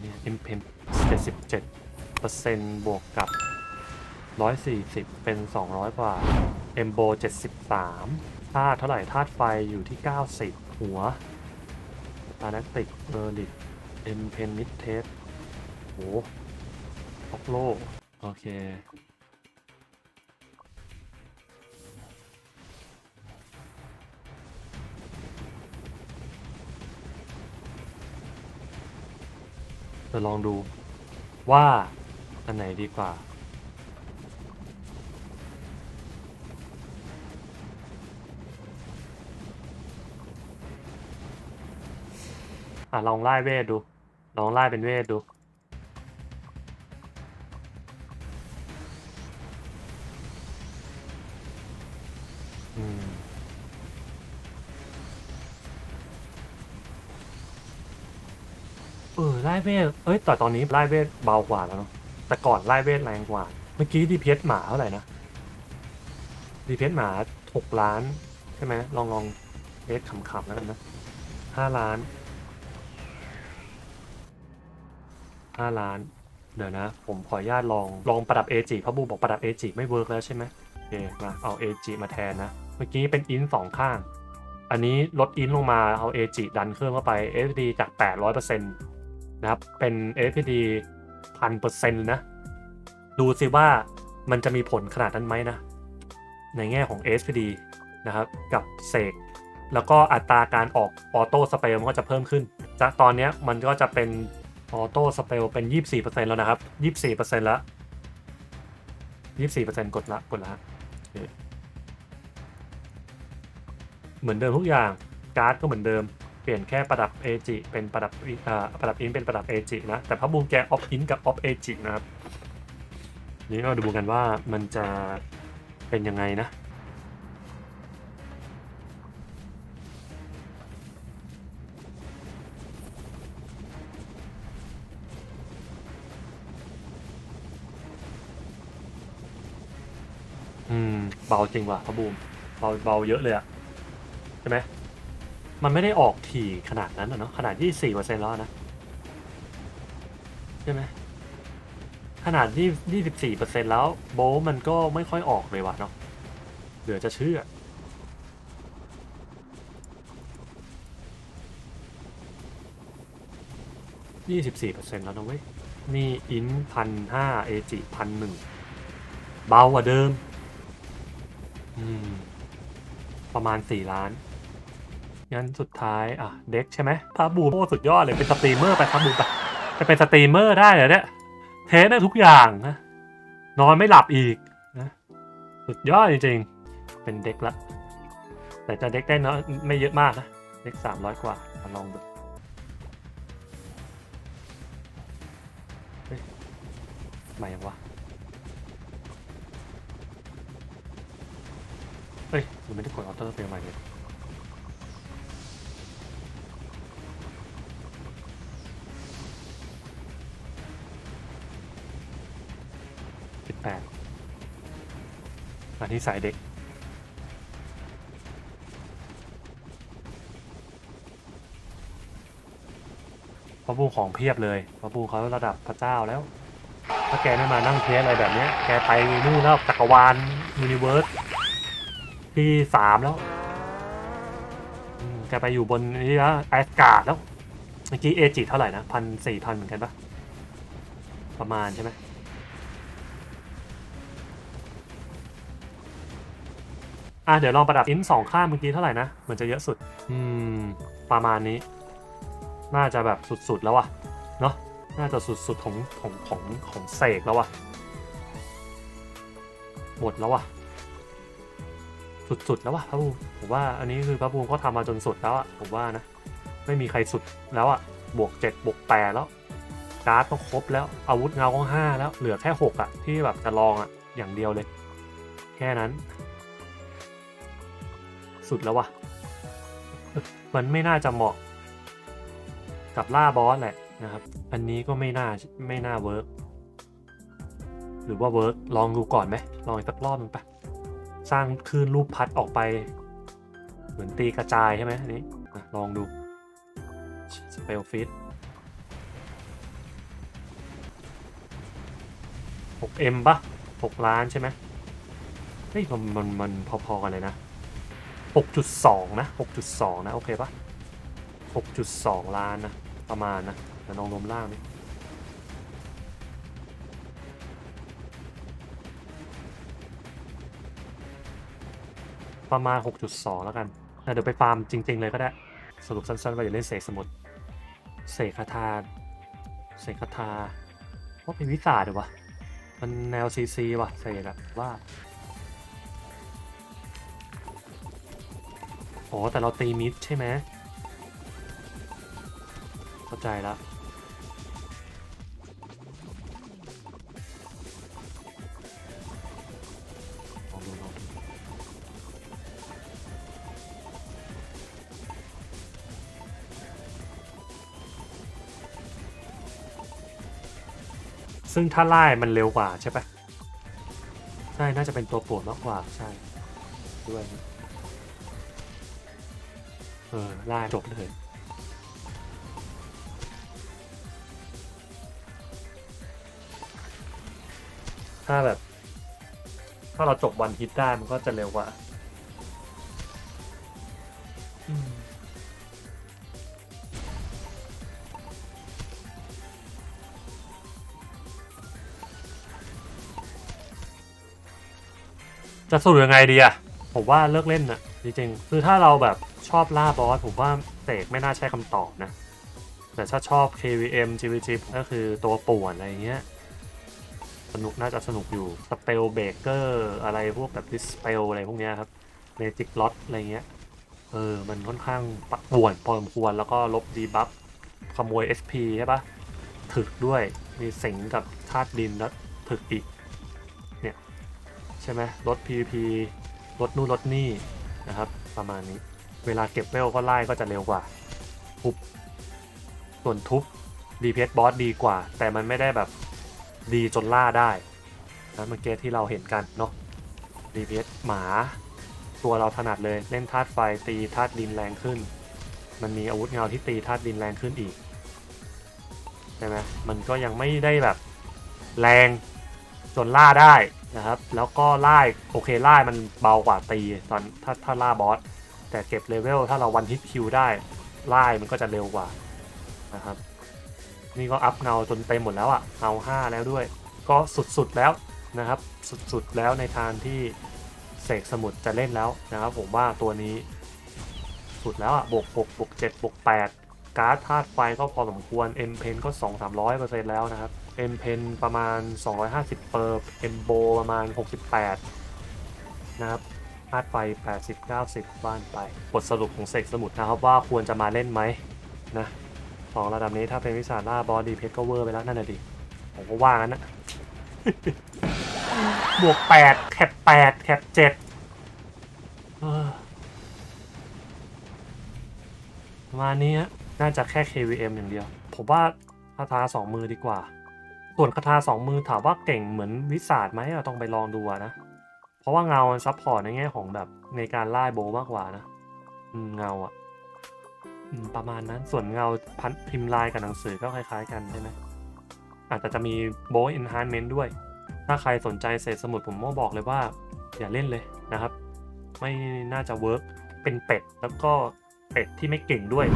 เนี่ย m p 77เปอร์เซ็นต์บวกกับ 140 เป็น 200 กว่า e m b o 73ธาตุเท่าไหร่ธาตุไฟอยู่ที่ 90 หัวอานักติกเออร์ดิตเอ็มเพนมิดเทสโหท็อกโล โอเค จะลองดูว่าอันไหนดีกว่า อะลองไล่เวทดู ลองไล่เป็นเวทดู เออไล่เวทเอ้ยแต่ตอนนี้ไล่เวทเบากว่าแล้วเนาะแต่ก่อนไล่เวทแรงกว่า เมื่อกี้ดีเพหมาเท่าไหร่นะดีเพหมาหกล้านใช่ไหมลองลองเทสขำๆแล้วกันนะห้าล้านห้าล้าน เดี๋ยวนะ ผมขออนุญาตลองลองประดับเอจิเพราะบูบอกประดับเอจิไม่เวิร์กแล้วใช่ไหมโอเคมาเอาเอจิมาแทนนะ เมื่อกี้เป็นอินสองข้าง อันนี้ลดอินลงมาเอาเอจิดันเครื่องเข้าไป FD จาก 800% นะครับ เป็น FD พันเปอร์เซ็นต์นะ ดูสิว่ามันจะมีผลขนาดนั้นไหมนะ ในแง่ของ SPD นะครับ กับเสกแล้วก็อัตราการออกออโต้สเปลมันก็จะเพิ่มขึ้น จากตอนนี้มันก็จะเป็นออโต้สเปลเป็น 24%แล้วนะครับ 24%แล้ว24%กดละกดละ เหมือนเดิมทุกอย่าง การ์ดก็เหมือนเดิม เปลี่ยนแค่ประดับ AG เป็นประดับอ่าประดับอินเป็นประดับ AG นะ แต่พระบูมแกออฟอินกับออฟ AG นะครับ นี่เราดูกันว่ามันจะเป็นยังไงนะอืมเบาจริงว่ะพระบูมเบาเบาเยอะเลยอะใช่ไหม มันไม่ได้ออกถี่ขนาดนั้นอะเนาะขนาด 24%แล้วนะ ใช่ไหมขนาดที่24%แล้ว โบมันก็ไม่ค่อยออกเลยว่ะเนาะเหลือจะเชื่อ24%แล้วนะเว้ย นี่อินพันห้าเอจิพันหนึ่งเบากว่าเดิม อืม ประมาณ4ล้าน งั้นสุดท้าย อะ เด็กใช่ไหมพาบูโอ้สุดยอดเลย เป็นสตรีมเมอร์ไปพาบูไปไปเป็นสตรีมเมอร์ได้เหรอเนี่ย เทสได้ทุกอย่างนะ นอนไม่หลับอีกนะ สุดยอดจริงๆ เป็นเด็กละ แต่จะเด็กได้เนอะไม่เยอะมากนะ เด็กสามร้อยกว่ามาลองดูเฮ้ยมางวะเฮ้ยมันไม่ได้กดออเตอร์เป็นใหม่เลย แปดอันนี้สายเด็ก พระบูของเพียบเลย พระบูเขาระดับพระเจ้าแล้ว ถ้าแกไม่มานั่งเทสอะไรแบบเนี้ย แกไปนู่นแล้วจักรวาลยูนิเวิร์สที่สามแล้ว แกไปอยู่บนนี่แล้วแอสการ์ดแล้ว เมื่อกี้เอจิเท่าไหร่นะพันสี่พันเหมือนกันปะประมาณใช่ไหม อะเดี๋ยวลองประดับอินสองข้างเมื่อกี้เท่าไหร่นะเหมือนจะเยอะสุด อืม ประมาณนี้ น่าจะแบบสุดๆแล้ววะเนาะน่าจะสุดๆของของของของเสกแล้ววะหมดแล้ววะสุดๆแล้วว่ะพระบูมผมว่าอันนี้คือพระบูมก็ทำมาจนสุดแล้วอะผมว่านะไม่มีใครสุดแล้วอะบวกเจ็ดบวกแปดแล้วการ์ดก็ครบแล้วอาวุธเงาก็ห้าแล้วเหลือแค่หกอะที่แบบจะลองอะอย่างเดียวเลย แค่นั้น สุดแล้ววะมันไม่น่าจะเหมาะ กับล่าบอสแหละนะครับ อันนี้ก็ไม่น่าไม่น่าเวิร์กหรือว่าเวิร์กลองดูก่อนไหมลองอีกสักรอบหนึงไปสร้างคลื่นรูปพัดออกไป เหมือนตีกระจายใช่ไหมอันนี้ลองดูสเปลฟิต 6M ปะ6 ล้านใช่ไหมเฮ้ยมันมันมันพอๆกันเลยนะ 6.2 นะ 6.2 นะ โอเคปะ6.2 ล้านนะ ประมาณนะเดี๋ยวลองรวมล่างดิประมาณ 6.2 แล้วกัน เดี๋ยวไปฟาร์มจริง ๆ เลยก็ได้ สรุปสั้นๆว่าอย่าเล่นเสกสมุดเสกคาถาเสกคาถาว่าเป็นวิสาดี๋ยววะ มันแนวซีซีว่ะเสกอะว่า อ๋อแต่เราตีมิดใช่ไหมเข้าใจละลองดูลองดูซึ่งถ้าไล่มันเร็วกว่าใช่ปะใช่ น่าจะเป็นตัวปวดมากกว่า ใช่ ด้วยนะ เออไล่จบเลยถ้าแบบ ถ้าเราจบวันฮิตได้มันก็จะเร็วกว่าอืมจะสรุปยังไงดีอะผมว่าเลิกเล่นนะจริงๆคือถ้าเราแบบ ชอบล่าบอสผมว่าเสกไม่น่าใช่คำตอบนะ แต่ถ้าชอบ KVM GVG ก็คือตัวป่วนอะไรเงี้ย สนุกน่าจะสนุกอยู่สเปลเบเกอร์อะไรพวกแบบดิสเปลอะไรพวกเนี้ยครับเมจิกล็อตอะไรเงี้ย เออ มันค่อนข้างปักป่วนพอสมควรแล้วก็ลบดีบัฟขโมย SP ใช่ปะถึกด้วยมีสิงกับธาตุดินแล้วถึกอีก เนี่ย ใช่ไหมลด PVP ลดนู่นลดนี่นะครับ ประมาณนี้ เวลาเก็บเวลก็ไล่ก็จะเร็วกว่าทุบส่วนทุบ DPS บอสดีกว่า แต่มันไม่ได้แบบดีจนล่าได้นะเมื่อกี้ที่เราเห็นกันเนาะ DPS หมา ตัวเราถนัดเลยเล่นธาตุไฟตีธาตุดินแรงขึ้น มันมีอาวุธเงาที่ตีธาตุดินแรงขึ้นอีกใช่ไหมมันก็ยังไม่ได้แบบแรงจนล่าได้นะครับ แล้วก็ไล่โอเคไล่มันเบากว่าตีตอนถ้าถ้าล่าบอส แต่เก็บเลเวลถ้าเราวันฮิตคิวได้ไล่มันก็จะเร็วกว่านะครับ นี่ก็อัพเงาจนเต็มหมดแล้วอะเงา5แล้วด้วย ก็สุดๆแล้วนะครับ สุดๆแล้วในทางที่เสกสมุดจะเล่นแล้วนะครับ ผมว่าตัวนี้ สุดแล้วอะบวก6บวก7บวก8การ์ดธาตุไฟก็พอสมควร M Pen ก็ 2 3 0 0เปอร์เซ็นต์แล้วนะครับ M Pen ประมาณ 250 เปอร์ M b o ประมาณ 68 นะครับ ธาตุไฟ80 90 บ้านไป บทสรุปของเสกสมุดนะครับว่าควรจะมาเล่นไหมนะสองระดับนี้ถ้าเป็นวิสาล่าบอดีเพชรก็เวอร์ไปแล้วนั่นน่ะดิ ผมก็ว่างั้นนะ บวก 8 แคป 8 แคป7ประมาณนี้น่าจะแค่ KVM อย่างเดียว ผมว่าคาถาสองมือดีกว่า ส่วนคาถาสองมือถามว่าเก่งเหมือนวิสาดไหมอะต้องไปลองดูนะ เพราะว่าเงามันซับพอร์ตในแง่ของแบบในการไล่โบว์มากกว่านะเงาอะประมาณนั้นส่วนเงาพันพิมพ์ลายกับหนังสือก็คล้ายๆกันใช่ไหมอาจจะจะมีโบว์ enhancement ด้วย ถ้าใครสนใจเศษสมุดผมก็บอกเลยว่า อย่าเล่นเลยนะครับ ไม่น่าจะเวิร์กเป็นเป็ดแล้วก็เป็ดที่ไม่เก่งด้วย